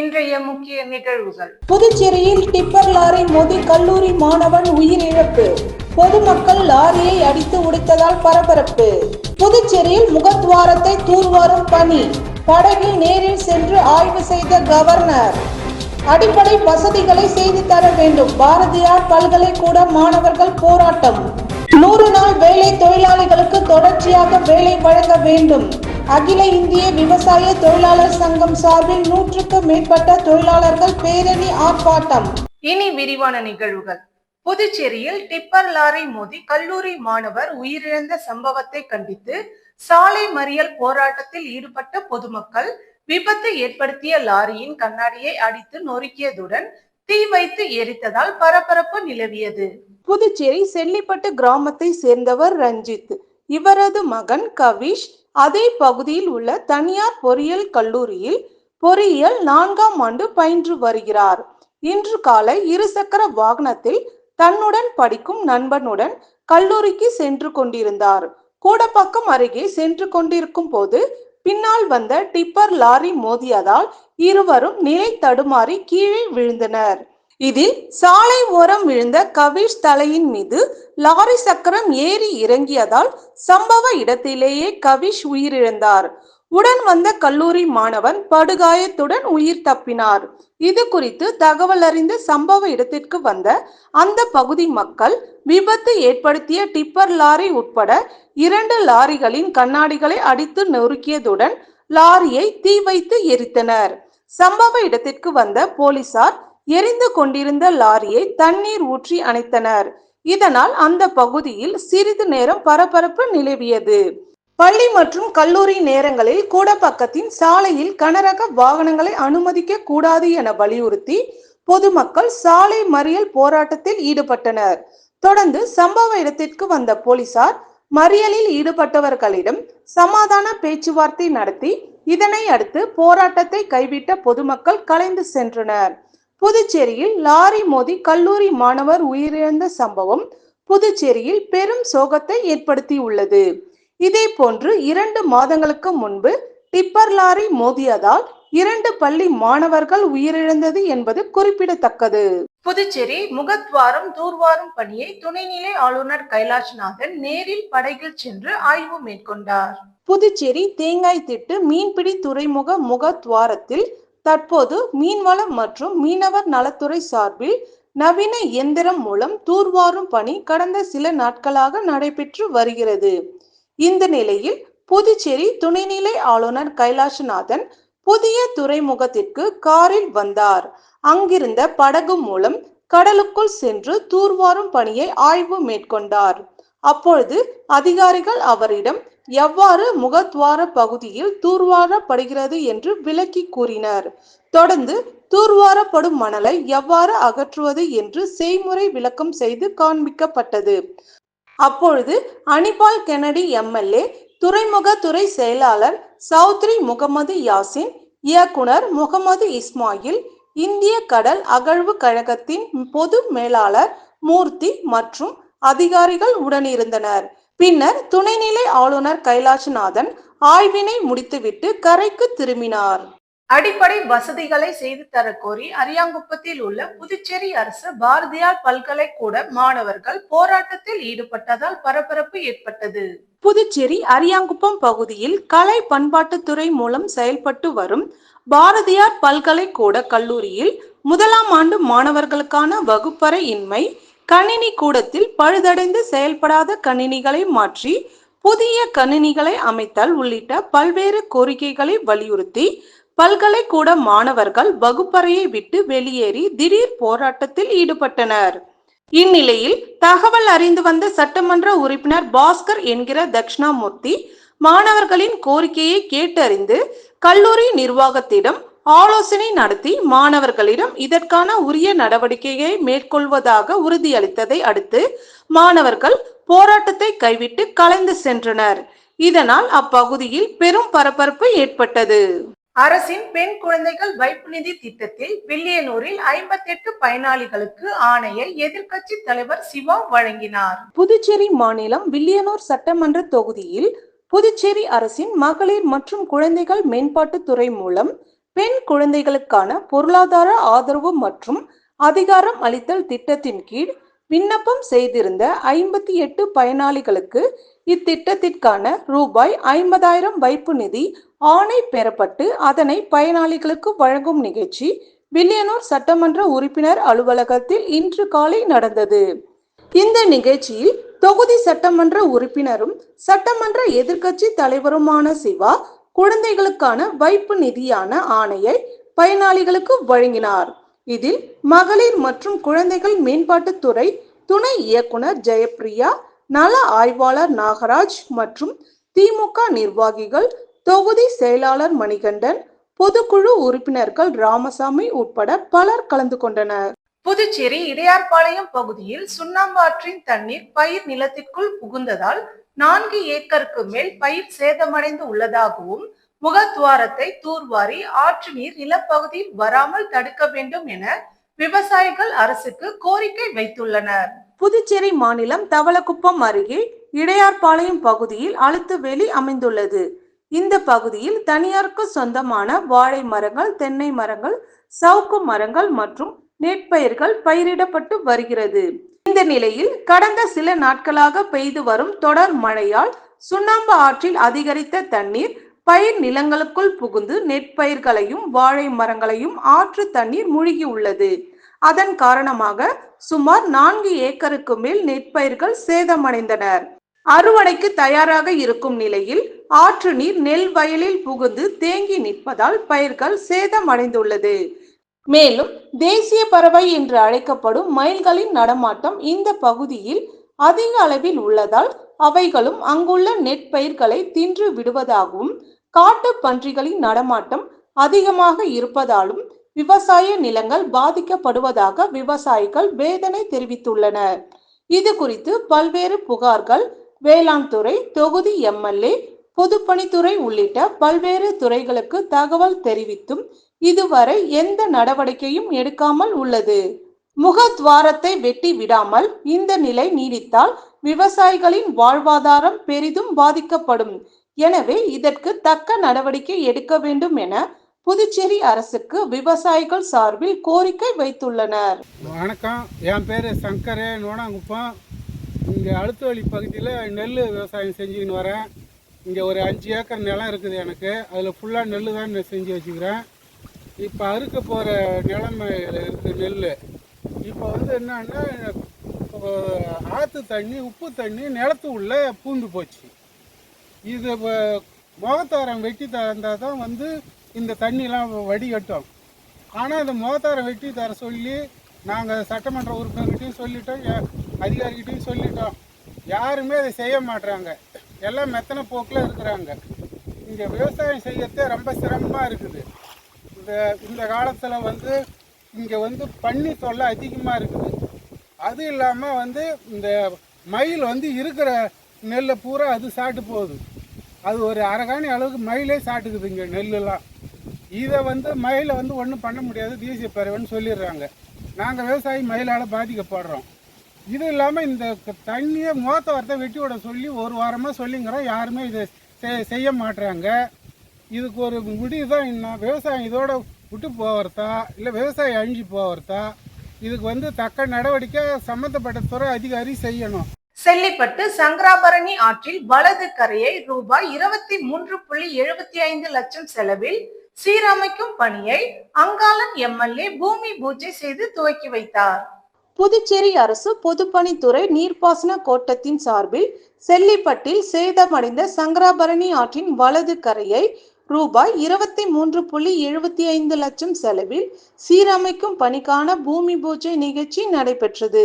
இன்றைய முக்கிய நிகழ்வுகள். புதுச்சேரியில் டிப்பர் லாரி மோதி கல்லூரி மாணவன் உயிரிழப்பு. பொதுமக்கள் லாரியை அடித்து உடைத்ததால் பரபரப்பு. புதுச்சேரியில் முகத்வாரத்தை தூர்வாரும் பணி. படகில் நேரில் சென்று ஆய்வு செய்த கவர்னர். அடிப்படை வசதிகளை செய்து தர வேண்டும். பாரதியார் பல்கலைக்கூட மாணவர்கள் போராட்டம். நூறு நாள் வேலை தொழிலாளிகளுக்கு தொடர்ச்சியாக வேலை வழங்க வேண்டும். அகில இந்திய விவசாய தொழிலாளர் சங்கம் சார்பில் நூற்றுக்கு மேற்பட்ட தொழிலாளர்கள் பேரணி ஆர்ப்பாட்டம். இனி விரிவான நிகழ்வுகள். புதுச்சேரியில் டிப்பர் லாரி மோதி கல்லூரி மாணவர் உயிரிழந்த சம்பவத்தை கண்டித்து சாலை மறியல் போராட்டத்தில் ஈடுபட்ட பொதுமக்கள் விபத்து ஏற்படுத்திய லாரியின் கண்ணாடியை அடித்து நொறுக்கியதுடன் தீ வைத்து எரித்ததால் பரபரப்பு நிலவியது. புதுச்சேரி செல்லிப்பட்டு கிராமத்தை சேர்ந்தவர் ரஞ்சித். இவரது மகன் கவிஷ் அதே பகுதியில் உள்ள தனியார் பொறியியல் கல்லூரியில் பொறியியல் நான்காம் ஆண்டு பயின்று வருகிறார். இன்று காலை இருசக்கர வாகனத்தில் தன்னுடன் படிக்கும் நண்பனுடன் கல்லூரிக்கு சென்று கொண்டிருந்தார். கூடப்பாக்கம் அருகே சென்று கொண்டிருக்கும் போது பின்னால் வந்த டிப்பர் லாரி மோதியதால் இருவரும் நிலை தடுமாறி கீழே விழுந்தனர். இதில் சாலை ஓரம் விழுந்த கவிஷ் தலையின் மீது லாரி சக்கரம் ஏறி இறங்கியதால் சம்பவ இடத்திலேயே கவிஷ் உயிரிழந்தார். உடன் வந்த கல்லூரி மாணவன் படுகாயத்துடன் உயிர் தப்பினார். இது குறித்து தகவல் அறிந்து சம்பவ இடத்திற்கு வந்த அந்த பகுதி மக்கள் விபத்து ஏற்படுத்திய டிப்பர் லாரி உட்பட இரண்டு லாரிகளின் கண்ணாடிகளை அடித்து நொறுக்கியதுடன் லாரியை தீ வைத்து எரித்தனர். சம்பவ இடத்திற்கு வந்த போலீசார் எரிந்து கொண்டிருந்த லாரியை தண்ணீர் ஊற்றி அணைத்தனர். இதனால் அந்த பகுதியில் சிறிது நேரம் பரபரப்பு நிலவியது. பள்ளி மற்றும் கல்லூரி நேரங்களில் கூடப்பக்கத்தின் சாலையில் கனரக வாகனங்களை அனுமதிக்க கூடாது என வலியுறுத்தி பொதுமக்கள் சாலை மறியல் போராட்டத்தில் ஈடுபட்டனர். தொடர்ந்து சம்பவ இடத்திற்கு வந்த போலீசார் மறியலில் ஈடுபட்டவர்களிடம் சமாதான பேச்சுவார்த்தை நடத்தி இதனை அடுத்து போராட்டத்தை கைவிட்ட பொதுமக்கள் கலைந்து சென்றனர். புதுச்சேரியில் லாரி மோதி கல்லூரி மாணவர் உயிரிழந்த சம்பவம் புதுச்சேரியில் பெரும் சோகத்தை ஏற்படுத்தியுள்ளது. இதே போன்று இரண்டு மாதங்களுக்கு முன்பு டிப்பர் லாரி மோதியதால் இரண்டு பள்ளி மாணவர்கள் உயிரிழந்தது என்பது குறிப்பிடத்தக்கது. புதுச்சேரி முகத்வாரம் தூர்வாரும் பணியை துணைநிலை ஆளுநர் கைலாஷ்நாதன் நேரில் படகில் சென்று ஆய்வு மேற்கொண்டார். புதுச்சேரி தேங்காய் திட்டு மீன்பிடி துறைமுக முகத்வாரத்தில் தற்போது மீன்வளம் மற்றும் மீனவர் நலத்துறை சார்பில் நவீன இயந்திரம் மூலம் தூர்வாரும் பணி கடந்த சில நாட்களாக நடைபெற்று வருகிறது. இந்த நிலையில் புதுச்சேரி துணைநிலை ஆளுநர் கைலாசநாதன் புதிய துறைமுகத்திற்கு காரில் வந்தார். அங்கிருந்த படகு மூலம் கடலுக்குள் சென்று தூர்வாரும் பணியை ஆய்வு மேற்கொண்டார். அப்பொழுது அதிகாரிகள் அவரிடம் எவ்வாறு முகத்வார பகுதியில் தூர்வாரப்படுகிறது? என்று விளக்கி கூறினார். தொடர்ந்து தூர்வாரப்படும் மணலை எவ்வாறு அகற்றுவது? என்று செய்முறை விளக்கம் செய்து காண்பிக்கப்பட்டது. அப்பொழுது அனிபால் கெனடி எம்எல்ஏ துறைமுகத்துறை செயலாளர் சௌத்ரி முகமது யாசின் இயக்குனர் முகமது இஸ்மாயில் இந்திய கடல் அகழ்வு கழகத்தின் பொது மேலாளர் மூர்த்தி மற்றும் அதிகாரிகள் உடனிருந்தனர். பின்னர் துணைநிலை ஆளுநர் கைலாசநாதன் ஆய்வினை முடித்துவிட்டு கரைக்கு திரும்பினார். அடிப்படை வசதிகளை செய்து தர கோரி அரியாங்குப்பத்தில் உள்ள புதுச்சேரி அரசு பாரதியார் பல்கலைக்கூட மாணவர்கள் போராட்டத்தில் ஈடுபட்டதால் பரபரப்பு ஏற்பட்டது. புதுச்சேரி அரியாங்குப்பம் பகுதியில் கலை பண்பாட்டுத்துறை மூலம் செயல்பட்டு வரும் பாரதியார் பல்கலைக்கூட கல்லூரியில் முதலாம் ஆண்டு மாணவர்களுக்கான வகுப்பறை இன்மை கணினி கூடத்தில் பழுதடைந்து செயல்படாத கணினிகளை மாற்றி புதிய கணினிகளை அமைத்தல் உள்ளிட்ட பல்வேறு கோரிக்கைகளை வலியுறுத்தி பல்கலைக்கூட மாணவர்கள் வகுப்பறையை விட்டு வெளியேறி திடீர் போராட்டத்தில் ஈடுபட்டனர். இந்நிலையில் தகவல் அறிந்து வந்த சட்டமன்ற உறுப்பினர் பாஸ்கர் என்கிற தட்சிணாமூர்த்தி மாணவர்களின் கோரிக்கையை கேட்டறிந்து கல்லூரி நிர்வாகத்திடம் ஆலோசனை நடத்தி மாணவர்களிடம் இதற்கான உரிய நடவடிக்கையை மேற்கொள்வதாக உறுதியளித்ததை அடுத்து மாணவர்கள் போராட்டத்தை கைவிட்டு கலைந்து சென்றனர். இதனால் அப்பகுதியில் பெரும் பரபரப்பு ஏற்பட்டது. அரசின் பெண் குழந்தைகள் வைப்பு நிதி திட்டத்தில் வில்லியனூரில் ஐம்பத்தெட்டு பயனாளிகளுக்கு ஆணையை எதிர்க்கட்சி தலைவர் சிவா வழங்கினார். புதுச்சேரி மாநிலம் வில்லியனூர் சட்டமன்ற தொகுதியில் புதுச்சேரி அரசின் மகளிர் மற்றும் குழந்தைகள் மேம்பாட்டுத் துறை மூலம் பெண் குழந்தைகளுக்கான பொருளாதார ஆதரவு மற்றும் அதிகாரம் அளித்தல் திட்டத்தின் கீழ் விண்ணப்பம் செய்திருந்த ஐம்பத்தி எட்டு பயனாளிகளுக்கு இத்திட்டத்திற்கான ரூபாய் ஐம்பதாயிரம் வைப்பு நிதி ஆணை பெறப்பட்டு அதனை பயனாளிகளுக்கு வழங்கும் நிகழ்ச்சி வில்லியனூர் சட்டமன்ற உறுப்பினர் அலுவலகத்தில் இன்று காலை நடந்தது. இந்த நிகழ்ச்சியில் தொகுதி சட்டமன்ற உறுப்பினரும் சட்டமன்ற எதிர்க்கட்சி தலைவருமான சிவா குழந்தைகளுக்கான வைப்பு நிதியான ஆணையை பயனாளிகளுக்கு வழங்கினார். இதில் மகளிர் மற்றும் குழந்தைகள் மேம்பாட்டுத்துறை துணை இயக்குனர் ஜெயப்பிரியா நல ஆய்வாளர் நாகராஜ் மற்றும் திமுக நிர்வாகிகள் தொகுதி செயலாளர் மணிகண்டன் பொதுக்குழு உறுப்பினர்கள் ராமசாமி உட்பட பலர் கலந்து கொண்டனர். புதுச்சேரி இடையார்பாளையம் பகுதியில் சுண்ணாம்பாற்றின் தண்ணீர் பயிர் நிலத்திற்குள் புகுந்ததால் நான்கு ஏக்கருக்கு மேல் பயிர் சேதமடைந்து உள்ளதாகவும் முகத்வாரத்தை தூர்வாரி ஆற்று நீர் நிலப்பகுதியில் வராமல் தடுக்க வேண்டும் என விவசாயிகள் அரசுக்கு கோரிக்கை வைத்துள்ளனர். புதுச்சேரி மாநிலம் தவளக்குப்பம் அருகே இடையார்பாளையம் பகுதியில் அழுத்து வேலி அமைந்துள்ளது. இந்த பகுதியில் தனியாருக்கு சொந்தமான வாழை மரங்கள் தென்னை மரங்கள் சவுக்கு மரங்கள் மற்றும் நெற்பயிர்கள் பயிரிடப்பட்டு வருகிறது. இந்த நிலையில் கடந்த சில நாட்களாக பெய்து வரும் தொடர் மழையால் சுண்ணாம்பு ஆற்றில் அதிகரித்த தண்ணீர் பயிர் நிலங்களுக்குள் புகுந்து நெற்பயிர்களையும் வாழை மரங்களையும் ஆற்று தண்ணீர் மூழ்கியுள்ளது அதன் காரணமாக சுமார் நான்கு ஏக்கருக்கு மேல் நெற்பயிர்கள் சேதமடைந்தனர். அறுவடைக்கு தயாராக இருக்கும் நிலையில் ஆற்று நீர் நெல் வயலில் புகுந்து தேங்கி நிற்பதால் பயிர்கள் சேதமடைந்துள்ளது. மேலும் தேசிய பறவை என்று அழைக்கப்படும் மயில்களின் நடமாட்டம் இந்த பகுதியில் அதிக அளவில் உள்ளதால் அவைகளும் அங்குள்ள நெற்பயிர்களை தின்று விடுவதாகவும் காட்டு பன்றிகளின் நடமாட்டம் அதிகமாக இருப்பதாலும் விவசாய நிலங்கள் பாதிக்கப்படுவதாக விவசாயிகள் வேதனை தெரிவித்துள்ளனர். இது குறித்து பல்வேறு புகார்கள் வேளாண் துறை தொகுதி எம்எல்ஏ பொதுப்பணித்துறை உள்ளிட்ட பல்வேறு துறைகளுக்கு தகவல் தெரிவித்தும் இதுவரை எந்த நடவடிக்கையும் எடுக்காமல் உள்ளது. முகத்வாரத்தை வெட்டி விடாமல் இந்த நிலை நீடித்தால் விவசாயிகளின் வாழ்வாதாரம் பெரிதும் பாதிக்கப்படும். எனவே இதற்கு தக்க நடவடிக்கை எடுக்க வேண்டும் என புதுச்சேரி அரசுக்கு விவசாயிகள் சார்பில் கோரிக்கை வைத்துள்ளனர். வணக்கம். என் பேர் சங்கர் நோனாங்குப்பம். இங்கே அழுத்தவழி பகுதியில் நெல் விவசாயம் செஞ்சுக்கின்னு வரேன். இங்கே ஒரு அஞ்சு ஏக்கர் நிலம் இருக்குது எனக்கு. அதில் ஃபுல்லாக நெல் தான் நான் செஞ்சு வச்சுக்கிறேன். இப்போ அறுக்க போகிற நிலைமையில் இருக்குது நெல் இப்போ வந்து என்னன்னா ஆற்று தண்ணி உப்பு தண்ணி நிலத்து உள்ள பூந்து போச்சு. இது இப்போ முகத்தாரம் வெட்டி தந்தால் தான் வந்து இந்த தண்ணிலாம் வடிகட்டும் ஆனால் இந்த முகத்தாரம் வெட்டி தர சொல்லி நாங்கள் சட்டமன்ற உறுப்பினர்கிட்டையும் சொல்லிட்டோம் அதிகாரிகிட்டையும் சொல்லிட்டோம். யாருமே அதை செய்ய மாட்டுறாங்க எல்லாம் மெத்தனை போக்கில் இருக்கிறாங்க. இங்கே விவசாயம் செய்யறதே ரொம்ப சிரமமாக இருக்குது. இந்த இந்த காலத்தில் வந்து இங்கே வந்து பன்னி தொல்லை அதிகமாக இருக்குது. அது இல்லாமல் வந்து இந்த மயில் வந்து இருக்கிற நெல்லை பூரா அது சாப்பிட்டு போகுது. அது ஒரு அரகாணி அளவுக்கு மயிலே சாப்பிட்டுக்குது இங்கே நெல்லுலாம் இதை வந்து மயிலை வந்து ஒன்றும் பண்ண முடியாது தேசிய பறவைன்னு சொல்லிடுறாங்க. நாங்கள் விவசாயி மயிலால் பாதிக்கப்படுறோம். இது இல்லாமல் இந்த தண்ணியை மோத்த வாரத்தை வெட்டி விட சொல்லி ஒரு வாரமாக சொல்லிங்கிறோம். யாருமே இதை செய்ய மாட்டுறாங்க இதுக்கு ஒரு முடிவு தான் இன்னும் விவசாயம் இதோட விட்டு போகிறதா இல்லை விவசாயம் அழிஞ்சு போகிறதா இதுக்கு வந்து தக்க நடவடிக்கை சம்மந்தப்பட்ட துறை அதிகாரி செய்யணும். செல்லிப்பட்டு சங்கராபரணி ஆற்றில் வலது கரையை ரூபாய் இருபத்தி மூன்று புள்ளி எழுபத்தி ஐந்து லட்சம் செலவில் சீரமைக்கும் பணியை அங்காளன் எம்எல்ஏ பூமி பூஜை செய்து துவக்கி வைத்தார். புதுச்சேரி அரசு பொதுப்பணித்துறை நீர்ப்பாசன கோட்டத்தின் சார்பில் செல்லிப்பட்டில் சேதமடைந்த சங்கராபரணி ஆற்றின் வலது கரையை ரூபாய் இருபத்தி மூன்று புள்ளி எழுபத்தி ஐந்து லட்சம் செலவில் சீரமைக்கும் பணிக்கான பூமி பூஜை நிகழ்ச்சி நடைபெற்றது.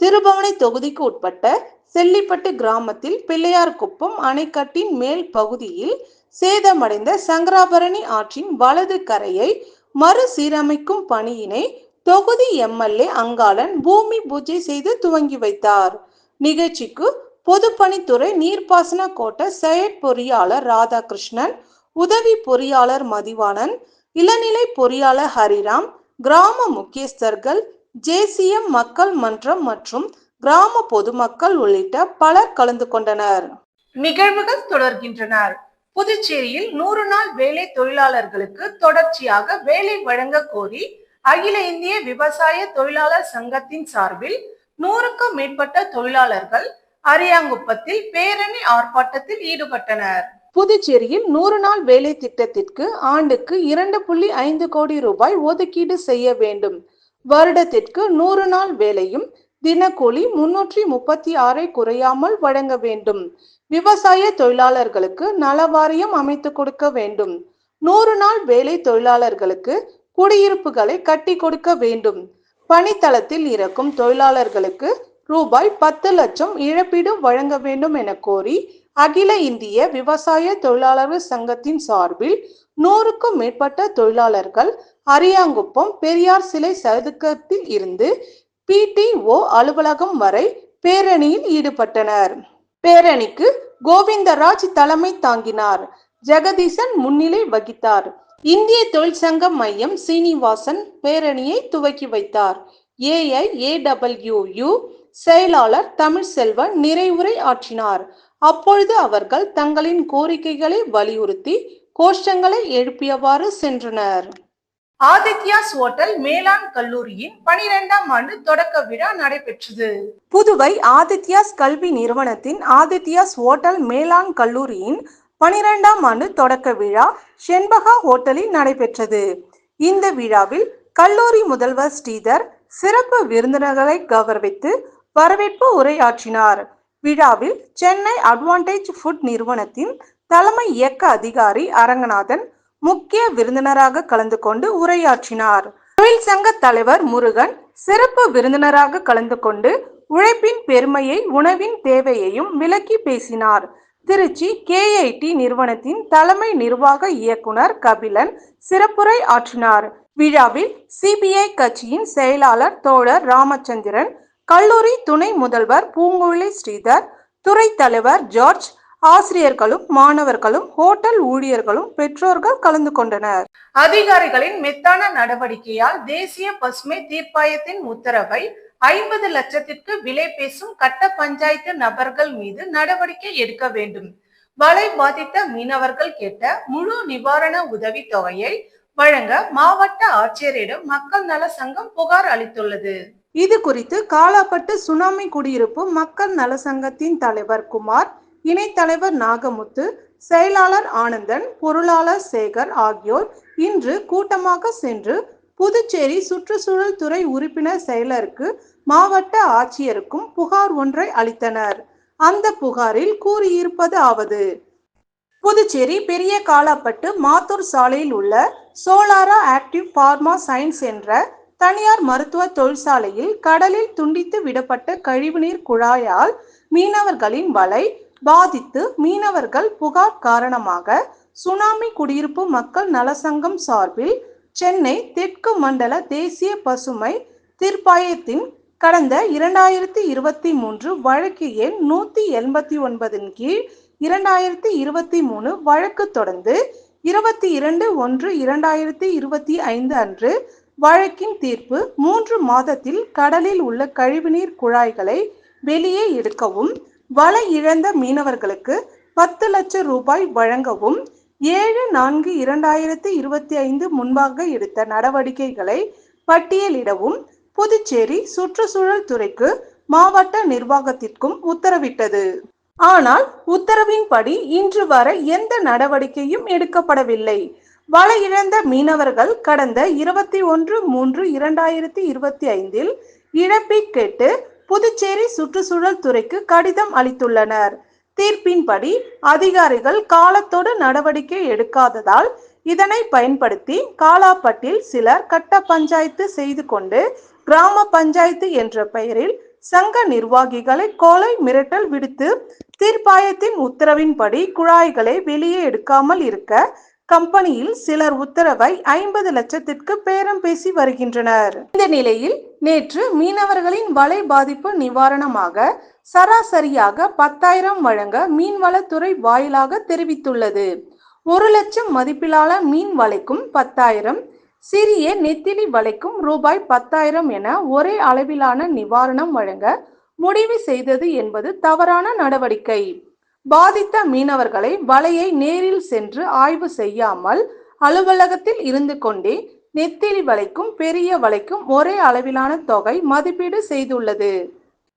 திருபவனை தொகுதிக்கு உட்பட்ட செல்லிப்பட்டு கிராமத்தில் பிள்ளையார் குப்பம் அணைக்கட்டின் மேல் பகுதியில் சேதமடைந்த சங்கராபரணி ஆற்றின் வலது கரையை மறுசீரமைக்கும் பணியினை தொகுதி எம்எல்ஏ அங்காளன் பூமி பூஜை செய்து துவங்கி வைத்தார். நிகழ்ச்சிக்கு பொதுப்பணித்துறை நீர்ப்பாசன கோட்ட செயற் பொறியாளர் ராதாகிருஷ்ணன் உதவி பொறியாளர் மதிவாணன் இளநிலை பொறியாளர் ஹரிராம் கிராம முக்கியஸ்தர்கள் ஜேசிஎம் மக்கள் மன்றம் மற்றும் கிராம பொதுமக்கள் உள்ளிட்ட பலர் கலந்து கொண்டனர். நிகழ்வுகள் தொடர்கின்றனர் புதுச்சேரியில் நூறு நாள் வேலை தொழிலாளர்களுக்கு தொடர்ச்சியாக வேலை வழங்க கோரி அகில இந்திய விவசாய தொழிலாளர் சங்கத்தின் சார்பில் நூறுக்கும் மேற்பட்ட தொழிலாளர்கள் அரியாங்குப்பத்தில் பேரணி ஆர்ப்பாட்டத்தில் ஈடுபட்டனர். புதுச்சேரியில் நூறு நாள் வேலை திட்டத்திற்கு ஆண்டுக்கு இரண்டு புள்ளி ஐந்து கோடி ரூபாய் ஒதுக்கீடு செய்ய வேண்டும். வருடத்திற்கு நூறு நாள் வேலையும் தினக்கூலி முன்னூற்றி முப்பத்தி ஆறை குறையாமல் வழங்க வேண்டும். விவசாய தொழிலாளர்களுக்கு நலவாரியம் அமைத்து கொடுக்க வேண்டும். நூறு நாள் வேலை தொழிலாளர்களுக்கு குடியிருப்புகளை கட்டி கொடுக்க வேண்டும். பணித்தளத்தில் இருக்கும் தொழிலாளர்களுக்கு ரூபாய் பத்து லட்சம் இழப்பீடு வழங்க வேண்டும் என கோரி அகில இந்திய விவசாய தொழிலாளர்கள் சங்கத்தின் சார்பில் நூறுக்கும் மேற்பட்ட தொழிலாளர்கள் அரியாங்குப்பம் பெரியார் சிலை சதுக்கத்தில் இருந்து பிடிஓ அலுவலகம் வரை பேரணியில் ஈடுபட்டனர். பேரணிக்கு கோவிந்தராஜ் தலைமை தாங்கினார். ஜெகதீசன் முன்னிலை வகித்தார். இந்திய தொழிற்சங்க மையம் சீனிவாசன் பேரணியை துவக்கி வைத்தார். ஏஐஏடபிள்யூயு செயலாளர் தமிழ்செல்வன் நிறைவுரை ஆற்றினார். அப்பொழுது அவர்கள் தங்களின் கோரிக்கைகளை வலியுறுத்தி கோஷங்களை எழுப்பியவாறு சென்றனர். ஆதித்யாஸ் ஹோட்டல் மேலாண் கல்லூரியின் பனிரெண்டாம் ஆண்டு தொடக்க விழா நடைபெற்றது. புதுவை ஆதித்யாஸ் கல்வி நிறுவனத்தின் ஆதித்யாஸ் ஹோட்டல் மேலாண் கல்லூரியின் பனிரெண்டாம் ஆண்டு தொடக்க விழா செண்பகா ஹோட்டலில் நடைபெற்றது. இந்த விழாவில் கல்லூரி முதல்வர் ஸ்ரீதர் சிறப்பு விருந்தினர்களை கௌரவித்து வரவேற்பு உரையாற்றினார். விழாவில் சென்னை அட்வான்டேஜ் ஃபுட் நிறுவனத்தின் தலைமை இயக்க அதிகாரி அரங்கநாதன் முக்கிய விருந்தினராக கலந்து கொண்டு உரையாற்றினார். தொழில் சங்க தலைவர் முருகன் சிறப்பு விருந்தினராக கலந்து கொண்டு உழைப்பின் பெருமையை உணவின் தேவையையும் விளக்கி பேசினார். திருச்சி கேஐடி நிறுவனத்தின் தலைமை நிர்வாக இயக்குனர் கபிலன் சிறப்புரை ஆற்றினார். விழாவில் சிபிஐ கட்சியின் செயலாளர் தோழர் ராமச்சந்திரன் கல்லூரி துணை முதல்வர் பூங்குழலி ஸ்ரீதர் துறை தலைவர் ஜார்ஜ் ஆசிரியர்களும் மாணவர்களும் ஹோட்டல் ஊழியர்களும் பெற்றோர்கள் கலந்து கொண்டனர். அதிகாரிகளின் மெத்தான நடவடிக்கையால் தேசிய பசுமை தீர்ப்பாயத்தின் உத்தரவை ஐம்பது லட்சத்திற்கு விலை பேசும் கட்ட பஞ்சாயத்து நபர்கள் மீது நடவடிக்கை எடுக்க வேண்டும். மழை பாதித்த மீனவர்கள் கேட்ட முழு நிவாரண உதவி தொகையை வழங்க மாவட்ட ஆட்சியரிடம் மக்கள் நல சங்கம் புகார் அளித்துள்ளது. இது குறித்து காலாப்பட்டு சுனாமி குடியிருப்பு மக்கள் நல சங்கத்தின் தலைவர் குமார் இணைத் தலைவர் நாகமுத்து செயலாளர் ஆனந்தன் பொருளாளர் சேகர் ஆகியோர் இன்று கூட்டமாக சென்று புதுச்சேரி சுற்றுச்சூழல் துறை உறுப்பினர் செயலருக்கு மாவட்ட ஆட்சியருக்கும் புகார் ஒன்றை அளித்தனர். அந்த புகாரில் கூறியிருப்பது ஆவது புதுச்சேரி பெரிய காலாப்பட்டு மாத்தூர் சாலையில் உள்ள சோலாரா ஆக்டிவ் பார்மா சயின்ஸ் என்ற தனியார் மருத்துவ தொழிற்சாலையில் கடலில் துண்டித்து விடப்பட்ட கழிவுநீர் குழாயால் மீனவர்களின் வலை பாதித்து மீனவர்கள் புகார் காரணமாக சுனாமி குடியிருப்பு மக்கள் நலசங்கம் சார்பில் சென்னை தெற்கு மண்டல தேசிய பசுமை தீர்ப்பாயத்தின் கடந்த இரண்டாயிரத்தி இருபத்தி மூன்று வழக்கு எண் நூத்தி எண்பத்தி ஒன்பதின் கீழ் இரண்டாயிரத்தி இருபத்தி மூணு வழக்கு தொடர்ந்து இருபத்தி இரண்டு ஒன்று இரண்டாயிரத்தி இருபத்தி ஐந்து அன்று வழக்கின் தீர்ப்பு மூன்று மாதத்தில் கடலில் உள்ள கழிவுநீர் குழாய்களை வெளியே எடுக்கவும் வலை இழந்த மீனவர்களுக்கு பத்து லட்சம் ரூபாய் வழங்கவும் ஏழு நான்கு இரண்டாயிரத்தி இருபத்தி ஐந்து முன்பாக எடுத்த நடவடிக்கைகளை பட்டியலிடவும் புதுச்சேரி சுற்றுச்சூழல் துறைக்கு மாவட்ட நிர்வாகத்திற்கும் உத்தரவிட்டது. ஆனால் உத்தரவின்படி இன்று வரை எந்த நடவடிக்கையும் எடுக்கப்படவில்லை. வலையிழந்த மீனவர்கள் கடந்த இருபத்தி ஒன்று மூன்று இரண்டாயிரத்தி இருபத்தி ஐந்தில் இழப்பை கேட்டு புதுச்சேரி சுற்றுச்சூழல் துறைக்கு கடிதம் அளித்துள்ளனர். தீர்ப்பின்படி அதிகாரிகள் காலத்தோடு நடவடிக்கை எடுக்காததால் இதனை பயன்படுத்தி காலாப்பட்டில் சிலர் கட்ட பஞ்சாயத்து செய்து கொண்டு கிராம பஞ்சாயத்து என்ற பெயரில் சங்க நிர்வாகிகளை கோலை மிரட்டல் விடுத்து தீர்ப்பாயத்தின் உத்தரவின்படி குழாய்களை வெளியே எடுக்காமல் இருக்க கம்பெனியில் சிலர் உத்தரவை ஐம்பது லட்சத்திற்கு பேரம் பேசி வருகின்றனர். இந்த நிலையில் நேற்று மீனவர்களின் வலை பாதிப்பு நிவாரணமாக சராசரியாக பத்தாயிரம் வழங்க மீன்வளத்துறை வாயிலாக தெரிவித்துள்ளது. ஒரு லட்சம் மதிப்பிலான மீன் வலைக்கும் பத்தாயிரம் சிறிய நெத்திலி வலைக்கும் ரூபாய் பத்தாயிரம் என ஒரே அளவிலான நிவாரணம் வழங்க முடிவு செய்தது என்பது தவறான நடவடிக்கை. பாதித்த மீனவர்களை வலையை நேரில் சென்று ஆய்வு செய்யாமல் அலுவலகத்தில் இருந்து கொண்டே நெத்திலி வலைக்கும் பெரிய வலைக்கும் ஒரே அளவிலான தொகை மதிப்பீடு செய்துள்ளது.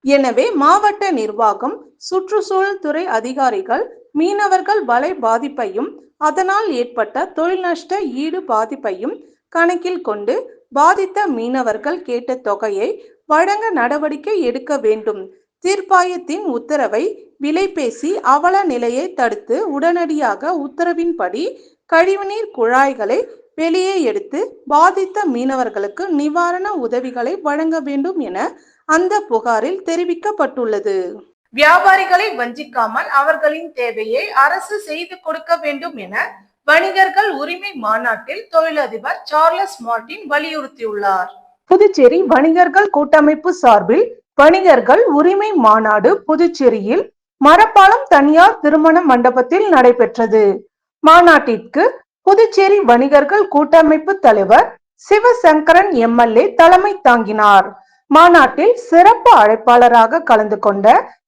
எனவே மாவட்ட நிர்வாகம் சுற்றுச்சூழல் துறை அதிகாரிகள் மீனவர்கள் வலை பாதிப்பையும் அதனால் ஏற்பட்ட தொழில் நஷ்ட ஈடு பாதிப்பையும் கணக்கில் கொண்டு பாதித்த மீனவர்கள் கேட்ட தொகையை வழங்க நடவடிக்கை எடுக்க வேண்டும். தீர்ப்பாயத்தின் உத்தரவை விலை பேசி அவல நிலையை தடுத்து உடனடியாக உத்தரவின்படி கழிவுநீர் குழாய்களை வெளியே எடுத்து பாதித்த மீனவர்களுக்கு நிவாரண உதவிகளை வழங்க வேண்டும் என அந்த புகாரில் தெரிவிக்கப்பட்டுள்ளது. வியாபாரிகளை வஞ்சிக்காமல் அவர்களின் தேவையை அரசு செய்து கொடுக்க வேண்டும் என வணிகர்கள் உரிமை மாநாட்டில் தொழிலதிபர் சார்லஸ் மார்டின் வலியுறுத்தியுள்ளார். புதுச்சேரி வணிகர்கள் கூட்டமைப்பு சார்பில் வணிகர்கள் உரிமை மாநாடு புதுச்சேரியில் மரப்பாலம் தனியார் திருமண மண்டபத்தில் நடைபெற்றது. மாநாட்டிற்கு புதுச்சேரி வணிகர்கள் கூட்டமைப்பு தலைவர் சிவசங்கரன் எம்எல்ஏ தலைமை தாங்கினார். மாநாட்டில் சிறப்பு அழைப்பாளராக கலந்து கொண்ட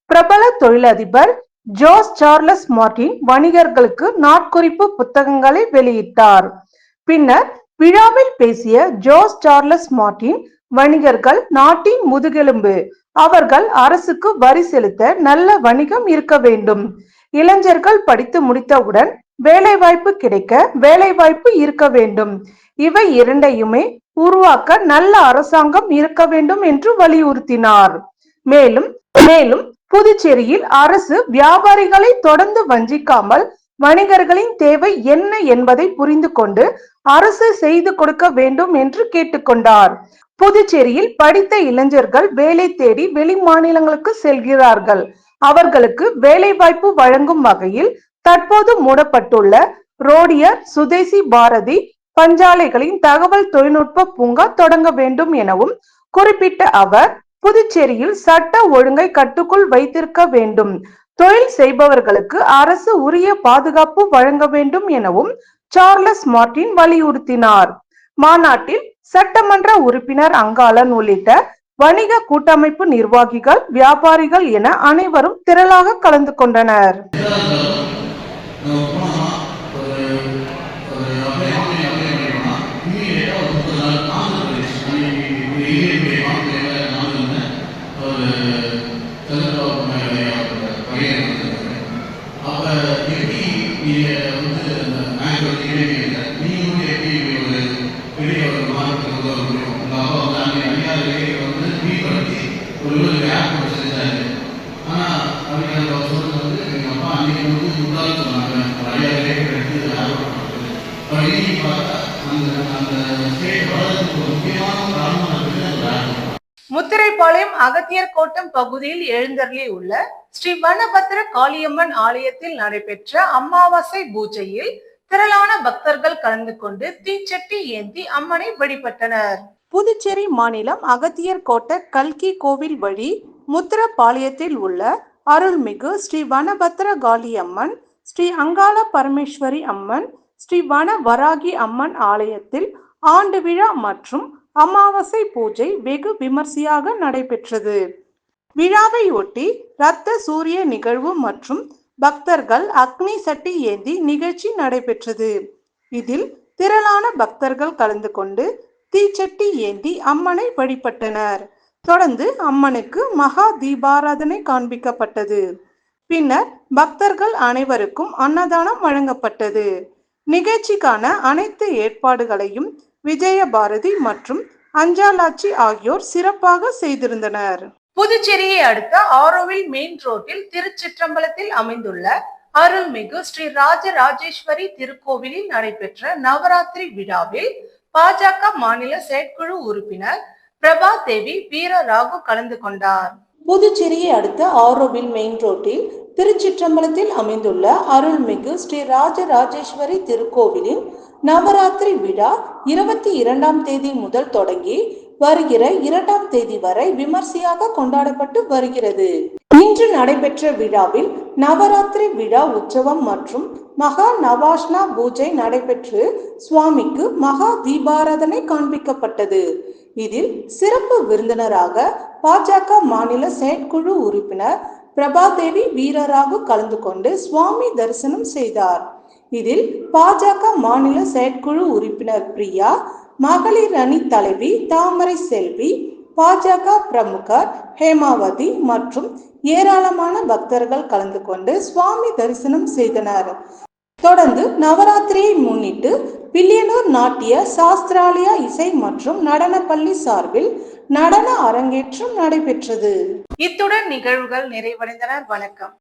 பிரபல தொழிலதிபர் ஜோஸ் சார்லஸ் மார்டின் வணிகர்களுக்கு நாட்குறிப்பு புத்தகங்களை வெளியிட்டார். பின்னர் விழாவில் பேசிய ஜோஸ் சார்லஸ் மார்டின் வணிகர்கள் நாட்டின் முதுகெலும்பு அவர்கள் அரசுக்கு வரி செலுத்த நல்ல வணிகம் இருக்க வேண்டும். இளைஞர்கள் படித்து முடித்தவுடன் வேலைவாய்ப்பு கிடைக்க வேலைவாய்ப்பு இருக்க வேண்டும். இவை இரண்டையுமே உருவாக்க நல்ல அரசாங்கம் இருக்க வேண்டும் என்று வலியுறுத்தினார். மேலும் மேலும் புதுச்சேரியில் அரசு வியாபாரிகளை தொடர்ந்து வஞ்சிக்காமல் வணிகர்களின் தேவை என்ன என்பதை புரிந்து கொண்டு அரசு செய்து கொடுக்க வேண்டும் என்று கேட்டுக்கொண்டார். புதுச்சேரியில் படித்த இளைஞர்கள் வேலை தேடி வெளி மாநிலங்களுக்கு செல்கிறார்கள். அவர்களுக்கு வேலை வாய்ப்பு வழங்கும் வகையில் தற்போது மூடப்பட்டுள்ள ரோடியர் சுதேசி பாரதி பஞ்சாலைகளின் தகவல் தொழில்நுட்ப பூங்கா தொடங்க வேண்டும் எனவும் குறிப்பிட்ட அவர் புதுச்சேரியில் சட்ட ஒழுங்கை கட்டுக்குள் வைத்திருக்க வேண்டும். தொழில் செய்பவர்களுக்கு அரசு உரிய பாதுகாப்பு வழங்க வேண்டும் எனவும் சார்லஸ் மார்டின் வலியுறுத்தினார். மாநாட்டில் சட்டமன்ற உறுப்பினர் அங்காளன் உள்ளிட்ட வணிக கூட்டமைப்பு நிர்வாகிகள் வியாபாரிகள் என அனைவரும் திரளாக கலந்து கொண்டனர் நம்ம போனோம்னா ஒரு ஒரு அப்படியே ஆன்லைன் அப்ளை பண்ணிட்டோம்னா இமீடியட்டாக ஒரு முப்பது நாள் ஆந்திர பிரதேஷ் ஒரு இந்திய ஆந்திரையில் நான் இருந்தேன் ஒரு சந்திரபாபு நாயுடைய பையன் இருந்திருக்காரு அப்போ எப்படி நீங்கள் வந்து அந்த பேங்க் இடைவெளியில் நீங்கள் வந்து எப்படி ஒரு பெரிய ஒரு மார்க்கெட் வந்து வர முடியும் உங்கள் அப்பா வந்து அங்கே அதிகாரிகளே வந்து ஆனால் அவங்க வந்து எங்கள் அப்பா வந்து முன்னாள் சொன்னாங்க. எடுத்து இன்னைக்கு பார்த்தா அந்த அந்த ஸ்டேட் வளர்றதுக்கு முக்கியமான இருக்குது அந்த ஆர்வம் முத்திரைப்பாளையம் அகத்தியர் கோட்டம் பகுதியில் எழுந்தருளி உள்ள ஸ்ரீ வனபத்திர காளியம்மன் ஆலயத்தில் நடைபெற்ற அமாவாசை பூஜையில் திரளான பக்தர்கள் கலந்து கொண்டு தீச்சட்டி ஏந்தி அம்மனை வழிபட்டனர். புதுச்சேரி மாநிலம் அகத்தியர் கோட்டை கல்கி கோவில் வழி முத்திரப்பாளையத்தில் உள்ள அருள்மிகு ஸ்ரீ வனபத்ர காளியம்மன் ஸ்ரீ அங்காள பரமேஸ்வரி அம்மன் ஸ்ரீ வன வராகி அம்மன் ஆலயத்தில் ஆண்டு விழா மற்றும் அமாவாசை பூஜை வெகு விமர்சையாக நடைபெற்றது. விழாவை ஒட்டி ரத்த சூரிய நிகழ்வு மற்றும் பக்தர்கள் அக்னி சட்டி ஏந்தி நிகழ்ச்சி நடைபெற்றது. இதில் திரளான பக்தர்கள் கலந்து கொண்டு தீச்சட்டி ஏந்தி அம்மனை வழிபட்டனர். தொடர்ந்து அம்மனுக்கு மகா தீபாராதனை காண்பிக்கப்பட்டது. பின்னர் பக்தர்கள் அனைவருக்கும் அன்னதானம் வழங்கப்பட்டது. நிகழ்ச்சிக்கான அனைத்து ஏற்பாடுகளையும் விஜயபாரதி மற்றும் அஞ்சாலாச்சி ஆகியோர் சிறப்பாக செய்திருந்தனர். புதுச்சேரியை அடுத்த ஆரோவில் மெயின் ரோட்டில் திருச்சிற்றம்பலத்தில் அமைந்துள்ள அருள்மிகு ஸ்ரீ ராஜராஜேஸ்வரி திருக்கோவிலில் நடைபெற்ற நவராத்திரி விழாவில் பாஜக மாநில செயற்குழு உறுப்பினர் பிரபா தேவி வீர ராகு கலந்து கொண்டார். புதுச்சேரியை அடுத்த ஆரோவில் மெயின் ரோட்டில் திருச்சிற்றம்பலத்தில் அமைந்துள்ள அருள்மிகு ஸ்ரீ ராஜராஜேஸ்வரி திருக்கோவிலின் நவராத்திரி விழா இருபத்தி இரண்டாம் தேதி முதல் தொடங்கி வருகிற இரண்டாம் தேதி வரை விமர்சையாக கொண்டாடப்பட்டு வருகிறது. இன்று நடைபெற்ற விழாவில் நவராத்திரி விழா உற்சவம் மற்றும் மகா நவாஷ்னா பூஜை நடைபெற்று சுவாமிக்கு மகா தீபாராதனை காண்பிக்கப்பட்டது. இதில் சிறப்பு விருந்தினராக பாஜக மாநில செயற்குழு உறுப்பினர் பிரபாதேவி வீரராகு கலந்து கொண்டு சுவாமி தரிசனம் செய்தார். இதில் பாஜக மாநில செயற்குழு உறுப்பினர் பிரியா மகளிர் அணி தலைவி தாமரை செல்வி பாஜக பிரமுகர் ஹேமாவதி மற்றும் ஏராளமான பக்தர்கள் கலந்து கொண்டு சுவாமி தரிசனம் செய்தனர். தொடர்ந்து நவராத்திரியை முன்னிட்டு பில்லியனூர் நாட்டிய சாஸ்திராலயா இசை மற்றும் நடனப்பள்ளி சார்பில் நடன அரங்கேற்றம் நடைபெற்றது. இத்துடன் நிகழ்வுகள் நிறைவடைந்தனர் வணக்கம்.